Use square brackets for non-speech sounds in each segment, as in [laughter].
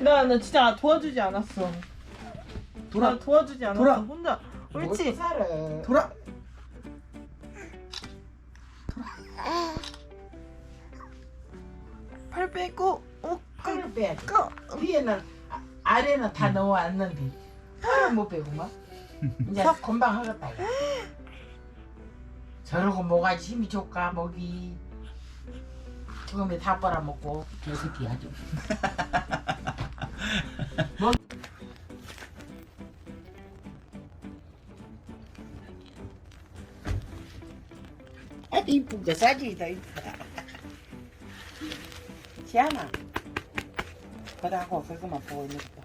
나, 나 진짜 도와주지 않았어. 돌아. 나 도와주지 않았어. 돌아. 혼자. 옳지. 못 살아. 돌아. 팔 빼고, 어, 팔을 빼. 까. 위에는 아- 아래는 다 넣어왔는데 팔을 못 빼고만. 이제 금방 하겠다. 이거. 저러고 뭐가 힘이 좋까 목이. 처음에 다 빨아먹고 저 새끼 아주. [laughs] 아주 이쁘게 사진이 더 이쁘다. 지안아. 그러고 그거만 보고 있는 거.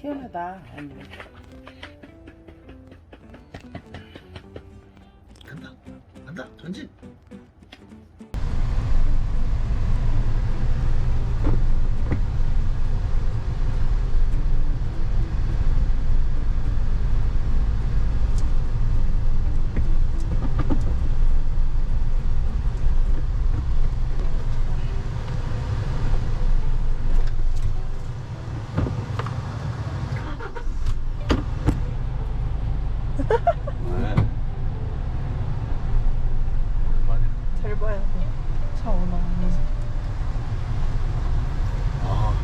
시원하다. 언니. 간다. 간다. 전진. 네. 많이 잘 봐야 돼. 차 오나. 아,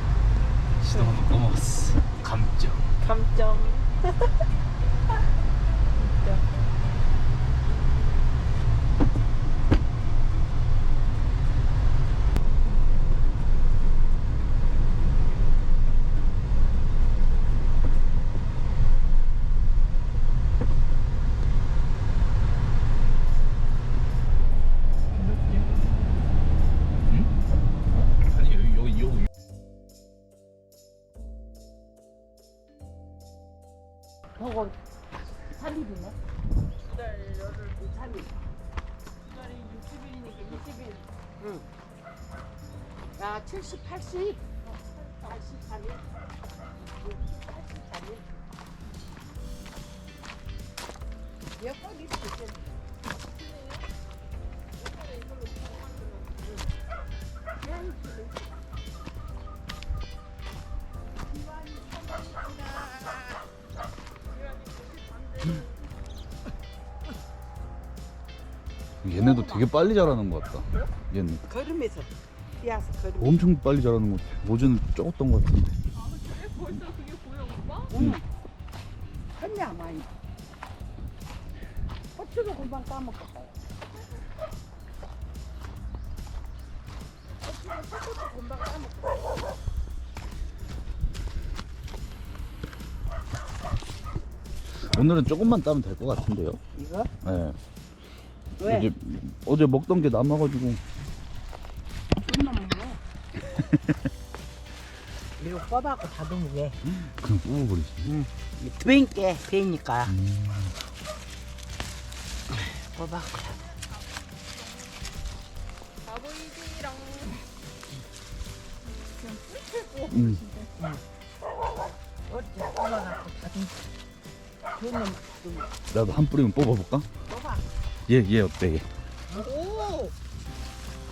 시동 한번 꺼먹었어. 감정. 감점. 진짜. 아니 여기 여기 여기. 그거 살리비네. 두달 열흘 두 달이. 두 달이 60일이니까 20일. 응. 야, 70, 80. 83일. 83일. 얘네도 되게 빨리 자라는 것 같다. 얘는 걸으면서 뛰어서 걸으면서. 엄청 빨리 자라는 것 같아. 어제는 적었던 것 같은데. 응. 했냐, 많이. 고추도 금방 까먹었다. 고추도 금방 까먹었다. 오늘은 조금만 따면 될 것 같은데요. 이거? 네. 왜? 어제, 어제 먹던 게 남아가지고. 존나 먹어. 이거 뽑아갖고 다듬으 왜? 그냥 뽑아버리지. 되니까. 음. 뽑아갖고. 아버지랑 음. 어째 뽑아갖고 다듬. 존나 좀 나도 한 뿌리만 뽑아볼까? 얘, 얘 어때, 얘? 오!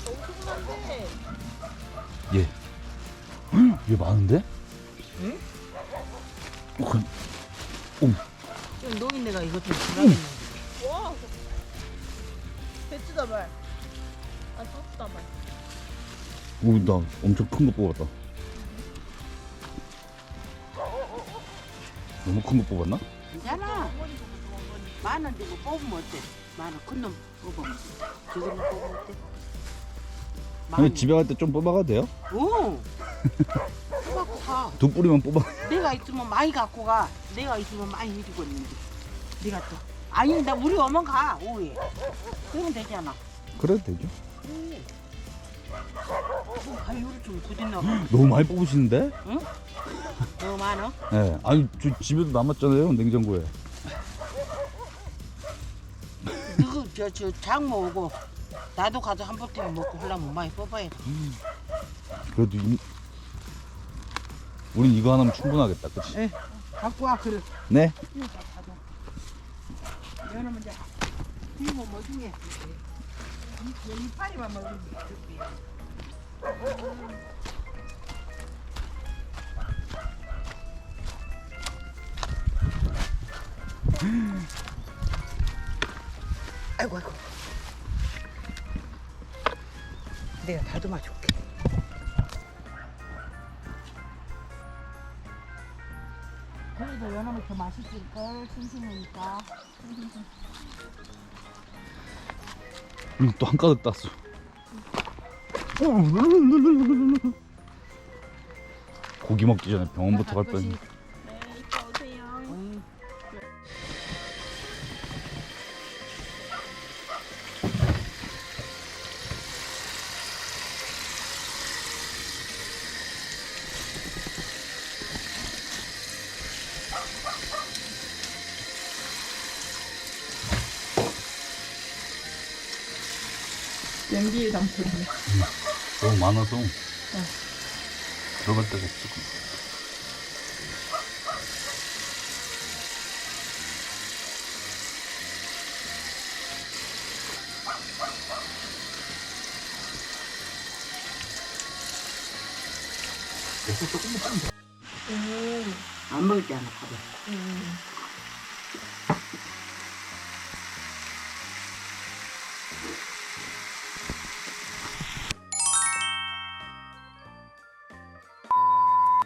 엄청난데? 얘. 얘 많은데? 응? 어, 그, 지금 노인네가 이것 좀 들어가겠네. 와! 배추다 말. 아, 소스다 말. 오, 나 엄청 큰 거 뽑았다. 너무 큰 거 뽑았나? 괜찮 아. 많은데 뭐 뽑으면 어때? 많은 큰놈 뽑으면. 저거는 뽑으면 어때? 아니, 집에 갈 때 좀 뽑아가도 돼요? 오! 뽑아갖고 사. 두 뿌리만 뽑아. 내가 있으면 많이 갖고 가. 내가 있으면 많이 해주고 있는데. 내가 또. 아니, 나 우리 오면 가, 오후에. 그러면 되잖아. 그래도 되죠. 뭐 바위를 좀 굳이나 너무 많이 뽑으시는데? 너무 많아? 예. 아니, 저 집에도 남았잖아요, 냉장고에. 너그 저, 저 장모 오고 나도 가서 한 볼테면 먹고 하려면 많이 뽑아야 돼. 그래도 이, 우린 이거 하나면 충분하겠다, 그치? 예. 갖고 와 그래. 네. 연하면 이제 비면 뭐 중에 이 이 파리만 먹으면 돼. 아이고 아이고. 내가 다듬어 줄게. 그래도 연하면 더 맛있을걸 싱싱하니까. 음, 또한 가득 땄어. 고기 먹기 전에 병원부터 갈 뻔. 네, 냄비에 담그네. 너무 많아서 들어갈 데가 없어. 안 먹을 때 하나 가봐.